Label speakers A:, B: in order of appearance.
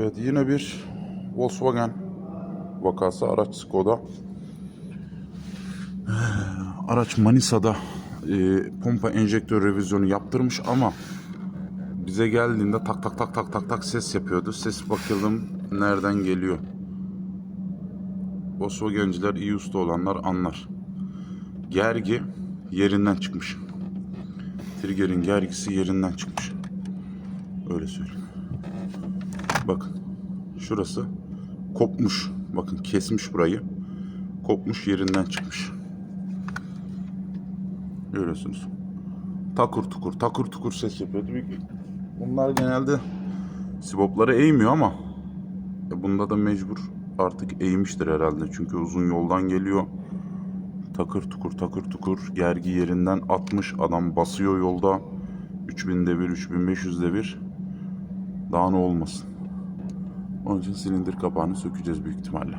A: Evet yine bir Volkswagen vakası araç Skoda. Araç Manisa'da e, pompa enjektör revizyonu yaptırmış ama bize geldiğinde tak tak tak tak tak tak ses yapıyordu. Ses bakalım nereden geliyor. Volkswagen'ciler iyi usta olanlar anlar. Gergi yerinden çıkmış. Trigger'in gergisi yerinden çıkmış. Öyle söyleyeyim. Bakın. Şurası kopmuş. Bakın kesmiş burayı. Kopmuş yerinden çıkmış. Görüyorsunuz. Takur tukur takur tukur ses yapıyordu. Büyük- Bunlar genelde sibopları eğmiyor ama e bunda da mecbur artık eğmiştir herhalde. Çünkü uzun yoldan geliyor. Takır tukur takır tukur gergi yerinden atmış adam basıyor yolda. 3000'de bir 3500'de bir daha ne olmasın. Onun için silindir kapağını sökeceğiz büyük ihtimalle.